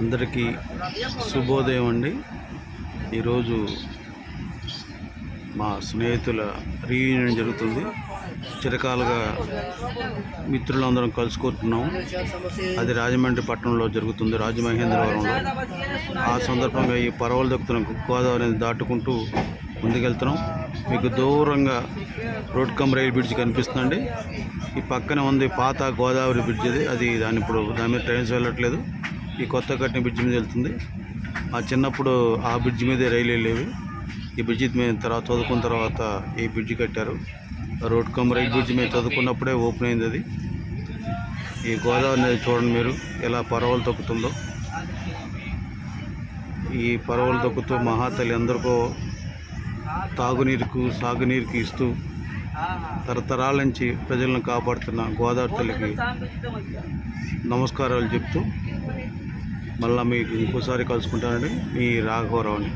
అందరికీ శుభోదయం అండి. ఈరోజు మా స్నేహితుల రీయూనియన్ జరుగుతుంది. చిరకాలుగా మిత్రులందరం కలుసుకుంటున్నాం. అది రాజమండ్రి పట్టణంలో జరుగుతుంది రాజమహేంద్రవరంలో. ఆ సందర్భంగా ఈ పరవలు దక్కుతున్న గోదావరిని దాటుకుంటూ ముందుకెళ్తున్నాం. మీకు దూరంగా రోడ్ కమ్ రైల్ బ్రిడ్జ్ కనిపిస్తుందండి. ఈ పక్కన ఉంది పాత గోదావరి బ్రిడ్జ్ అది అది దాని ఇప్పుడు దాని మీద ట్రైన్స్ వెళ్ళట్లేదు. ఈ కొత్త కట్టిన బ్రిడ్జ్ మీద వెళ్తుంది. ఆ చిన్నప్పుడు ఆ బ్రిడ్జ్ మీదే రైలు వెళ్ళేవి. ఈ బ్రిడ్జ్ మీద తర్వాత చదువుకున్న తర్వాత ఈ బ్రిడ్జ్ కట్టారు. రోడ్ కమ్ రైల్ బ్రిడ్జ్ మీద చదువుకున్నప్పుడే ఓపెన్ అయింది అది. ఈ గోదావరి నది చూడండి మీరు ఎలా పరవలు తొక్కుతుందో. ఈ పరవలు తొక్కుతూ మహాతల్లి అందరికో తాగునీరుకు సాగునీరుకు ఇస్తూ తరతరాల నుంచి ప్రజలను కాపాడుతున్న గోదావరి తల్లికి నమస్కారాలు చెప్తూ మళ్ళీ మీకు ఇంకోసారి కలుసుకుంటానండి. మీ రాఘవరావుని